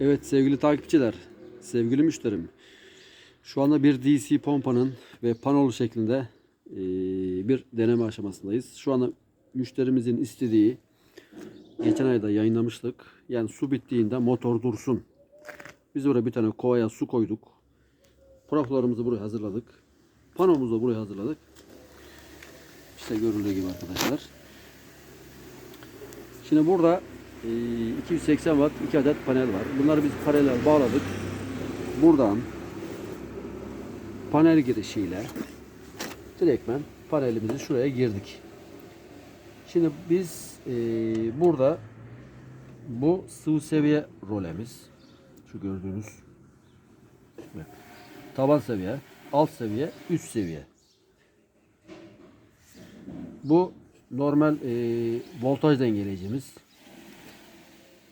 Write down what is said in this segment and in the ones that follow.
Evet sevgili takipçiler, sevgili müşterim. Şu anda bir DC pompanın ve panolu şeklinde eee, bir deneme aşamasındayız. Şu anda müşterimizin istediği, geçen ayda yayınlamıştık. Yani su bittiğinde motor dursun. Biz oraya bir tane kovaya su koyduk. Proflarımızı buraya hazırladık. Panomuzu da buraya hazırladık. İşte görüldüğü gibi arkadaşlar. Şimdi burada e, 280 watt 2 adet panel var. Bunları biz paralel bağladık. Buradan panel girişiyle direktmen panelimizi şuraya girdik. Şimdi biz e, burada bu sıvı seviye rolemiz şu gördüğünüz taban seviye, alt seviye, üst seviye. Bu normal e, voltaj dengeleyicimiz.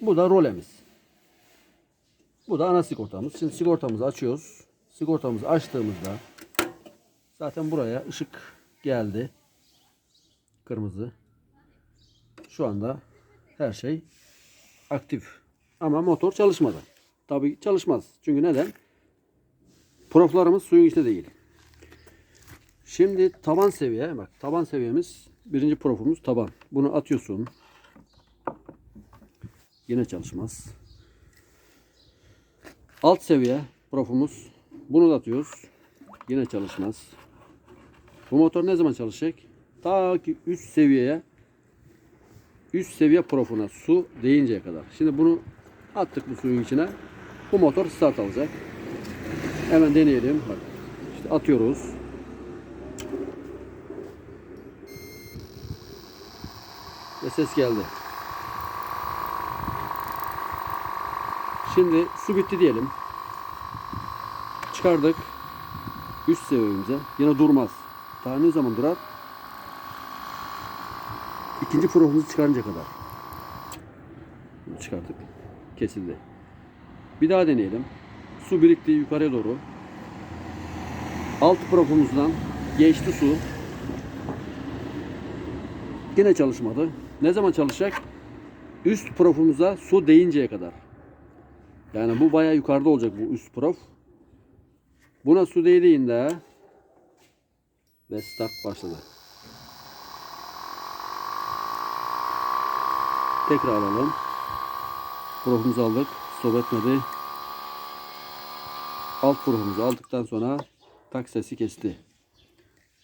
Bu da rolemiz. Bu da ana sigortamız. Şimdi sigortamızı açıyoruz. Sigortamızı açtığımızda zaten buraya ışık geldi. Kırmızı. Şu anda her şey aktif. Ama motor çalışmadı. Tabii çalışmaz. Çünkü neden? Proflarımız suyun içinde değil. Şimdi taban seviye bak taban seviyemiz birinci profumuz taban. Bunu atıyorsun. Yine çalışmaz. Alt seviye profumuz. Bunu da atıyoruz. Yine çalışmaz. Bu motor ne zaman çalışacak? Ta ki üst seviyeye üst seviye profuna su değinceye kadar. Şimdi bunu attık bu suyun içine. Bu motor start alacak. Hemen deneyelim. Bak. İşte atıyoruz. Ve ses geldi. Şimdi su bitti diyelim. Çıkardık. Üst seviyemize. Yine durmaz. Daha ne zaman durar? İkinci profumuzu çıkarınca kadar. Bunu çıkarttık. Kesildi. Bir daha deneyelim. Su birikti yukarıya doğru. Alt profumuzdan geçti su. Yine çalışmadı. Ne zaman çalışacak? Üst profumuza su değinceye kadar. Yani bu bayağı yukarıda olacak bu üst prof. Buna su değdiğinde ve start başladı. Tekrar alalım. Profumuzu aldık. Stop etmedi. Alt profumuzu aldıktan sonra tak sesi kesti.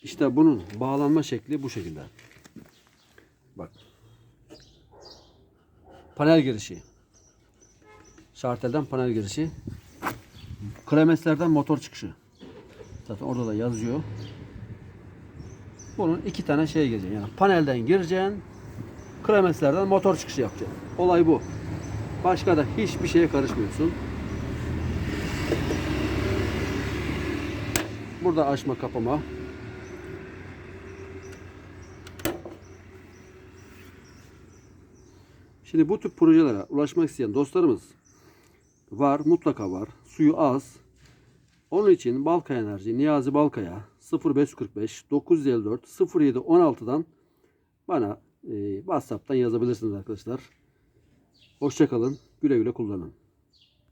İşte bunun bağlanma şekli bu şekilde. Bak. Panel girişi. Şartelden panel girişi. Klemeslerden motor çıkışı. Zaten orada da yazıyor. Bunun iki tane şey gireceksin. Yani panelden gireceksin. Klemeslerden motor çıkışı yapacaksın. Olay bu. Başka da hiçbir şeye karışmıyorsun. Burada açma kapama. Şimdi bu tip projelere ulaşmak isteyen dostlarımız var, mutlaka var. Suyu az. Onun için Balkaya Enerji, Niyazi Balkaya 0545 954 07 16'dan bana e, WhatsApp'tan yazabilirsiniz arkadaşlar. Hoşçakalın. Güle güle kullanın.